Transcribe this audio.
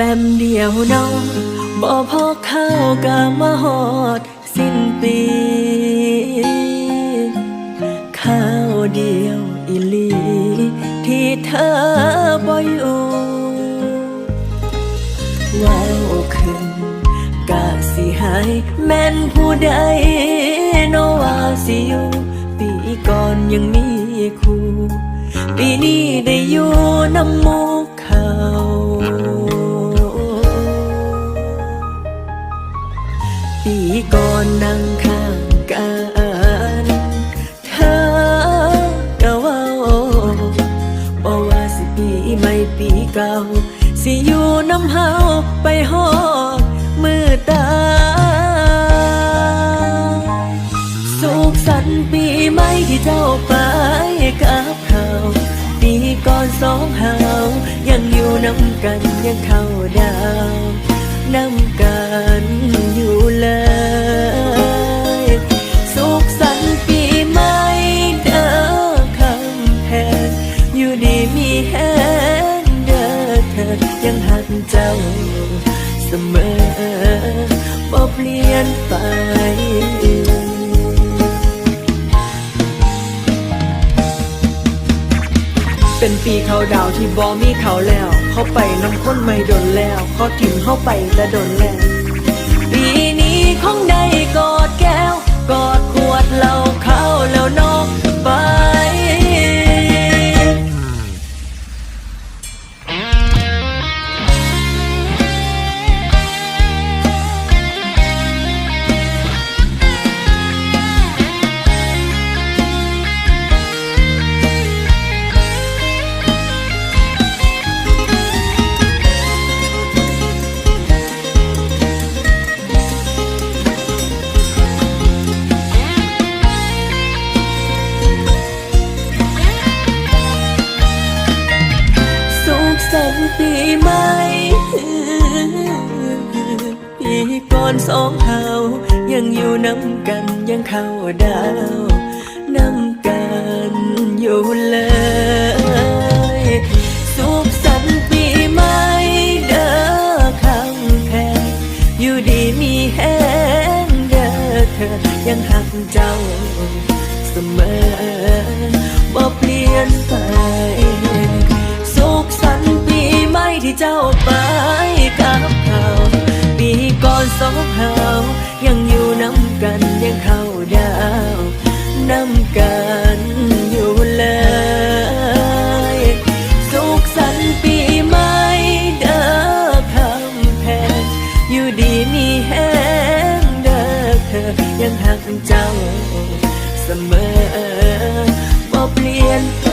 วันเดียวน้องบ่พอข้าวกามาหอด สิ้นปี ข้าวเดียวอีลี ที่เธอบ่อยู่ว้วขึ้นกะสิหายแม่นผู้ใดโนว่าสิอยู่ปีก่อนยังมีคู่ ปีนี้ได้อยู่น้ำมูเปีก่อนนั่งข้างกันเธอก็เว่าบอกว่าสิปีใหม่ปีเก่า สิอยู่น้ำเฮาไปหอดมือตา สุขสันต์ปีใหม่ที่เจ้าไปกับเขาปีก่อนสองเฮายังอยู่น้ำกันยังเข้าดาวน้ำาเสมอบ่เปลี่ยนไปเป็นปีเขาดาวที่บอมีเขาแล้ว เขาไปน้ำค้นไม่โดนแล้ว เขาถิ่มเข้าไปและโดนแล้ว ปีใหม่ปีก่อนสองเฮายังอยู่น้ำกันยังเข้าดาวน้ำกันอยู่เลยสุขสันต์ปีใหม่เด้อคำแพงอยู่ดีมีแห้งเด้อเธอยังหักเจ้าเสมอบ่เปลี่ยนไป ที่เจ้าไปกับเขาปีก่อนสองเฮายังอยู่น้ำกันยังเข้าดาวน้ำกันอยู่เลยสุขสันต์ปีใหม่เด้อคำแพงอยู่ดีมีแห้งเด้อเธอยังหักเจ้าเสมอบ่เปลี่ยนไป